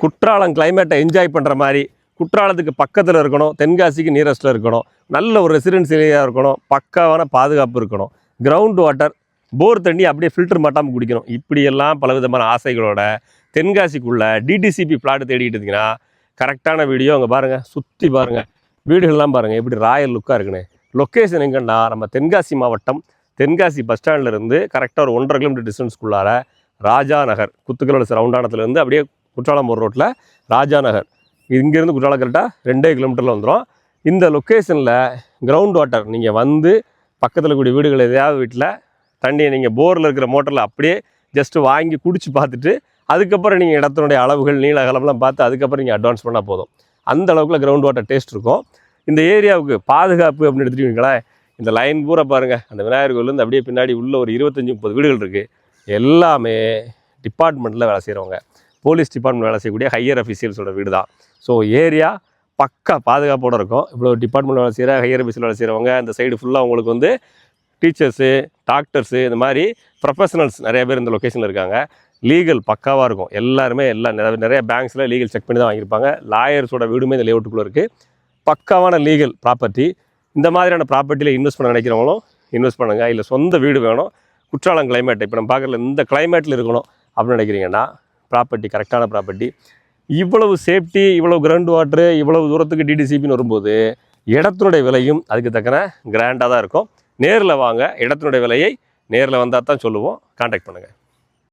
Courtallam கிளைமேட்டை enjoy பண்ணுற மாதிரி குற்றாலத்துக்கு பக்கத்தில் இருக்கணும் தென்காசிக்கு நியரஸ்ட்டில் இருக்கணும் நல்ல ஒரு ரெசிடென்ஸ் ஏரியா இருக்கணும் பக்காவான பாதுகாப்பு இருக்கணும். கிரவுண்ட் வாட்டர் போர் தண்ணி அப்படியே ஃபில்டர் மாட்டாமல் குடிக்கணும். இப்படியெல்லாம் பலவிதமான ஆசைகளோட தென்காசிக்குள்ளே டிடிசிபி பிளாட் தேடிக்கிட்டு இருந்தீங்கன்னா கரெக்டான வீடியோ அங்கே பாருங்கள் சுற்றி பாருங்கள் வீடுகள்லாம் பாருங்கள் எப்படி ராயல் லுக்காக இருக்குன்னு. லொக்கேஷன் எங்கன்னா நம்ம தென்காசி மாவட்டம் தென்காசி பஸ் ஸ்டாண்ட்லேருந்து கரெக்டாக ஒரு ஒன்றரை கிலோமீட்டர் டிஸ்டன்ஸ்க்குள்ளார ராஜா நகர் குத்துக்கலோட சரவுண்டானத்துலேருந்து அப்படியே குற்றாலம் போகிற ரோட்டில் ராஜா நகர் இங்கேருந்து குற்றாலம் கரெக்டாக ரெண்டே கிலோமீட்டரில் வந்துடும் இந்த லொக்கேஷனில் கிரவுண்ட் வாட்டர் நீங்கள் வந்து பக்கத்தில் கூடிய வீடுகள் எதையாவது வீட்டில் தண்ணியை நீங்கள் போரில் இருக்கிற மோட்டரில் அப்படியே ஜஸ்ட்டு வாங்கி குடிச்சு பார்த்துட்டு அதுக்கப்புறம் நீங்கள் இடத்தினுடைய அளவுகள் நீள அகலம்லாம் பார்த்து அதுக்கப்புறம் நீங்கள் அட்வான்ஸ் பண்ணால் போதும். அந்த அளவுக்குள்ள கிரவுண்ட் வாட்டர் டேஸ்ட் இருக்கும். இந்த ஏரியாவுக்கு பாதுகாப்பு அப்படின்னு எடுத்துக்கிட்டீங்களேன் இந்த லைன் பூரா பாருங்கள் அந்த விநாயகர் கோயிலேருந்து அப்படியே பின்னாடி உள்ள ஒரு இருபத்தஞ்சி முப்பது வீடுகள் இருக்குது எல்லாமே டிபார்ட்மெண்ட்டில் வேலை செய்கிறவங்க போலீஸ் டிபார்ட்மெண்ட் வேலை செய்யக்கூடிய ஹையர் அஃபீஷியல்ஸோட வீடு தான் ஸோ ஏரியா பக்கா பாதுகாப்போடு இருக்கும். இவ்வளோ டிபார்ட்மெண்ட் வேலை செய்கிற ஹையர் அஃபீஸில் வேலை செய்கிறவங்க இந்த சைடு ஃபுல்லாக உங்களுக்கு வந்து டீச்சர்ஸு டாக்டர்ஸு இந்த மாதிரி ப்ரொஃபஷனல்ஸ் நிறைய பேர் இந்த லொக்கேஷனில் இருக்காங்க. லீகல் பக்காவாக இருக்கும். எல்லாருமே எல்லா நிறைய நிறைய பேங்க்ஸில் லீகல் செக் பண்ணி தான் வாங்கியிருப்பாங்க. லாயர்ஸோட வீடுமே இந்த லேஅவுட்டுக்குள்ளே இருக்குது பக்காவான லீகல் ப்ராப்பர்ட்டி இந்த மாதிரியான ப்ராப்பர்ட்டியில் இன்வெஸ்ட் பண்ண நினைக்கிறவங்களும் இன்வெஸ்ட் பண்ணுங்கள் இல்லை சொந்த வீடு வேணும். குற்றாலம் கிளைமேட் இப்போ நம்ம பார்க்குற இந்த கிளைமேட்டில் இருக்கணும் அப்படின்னு நினைக்கிறீங்கன்னா ப்ராப்பர்ட்டி கரெக்டான ப்ராப்பர்ட்டி இவ்வளவு சேஃப்டி இவ்வளவு கிரவுண்ட் வாட்ரு இவ்வளவு தூரத்துக்கு டிடிசிபின்னு வரும்போது இடத்தினுடைய விலையும் அதுக்கு தக்கன கிராண்டாக தான் இருக்கும். நேரில் வாங்க இடத்தினுடைய விலையை நேரில் வந்தால் தான் சொல்லுவோம். காண்டாக்ட் பண்ணுங்கள்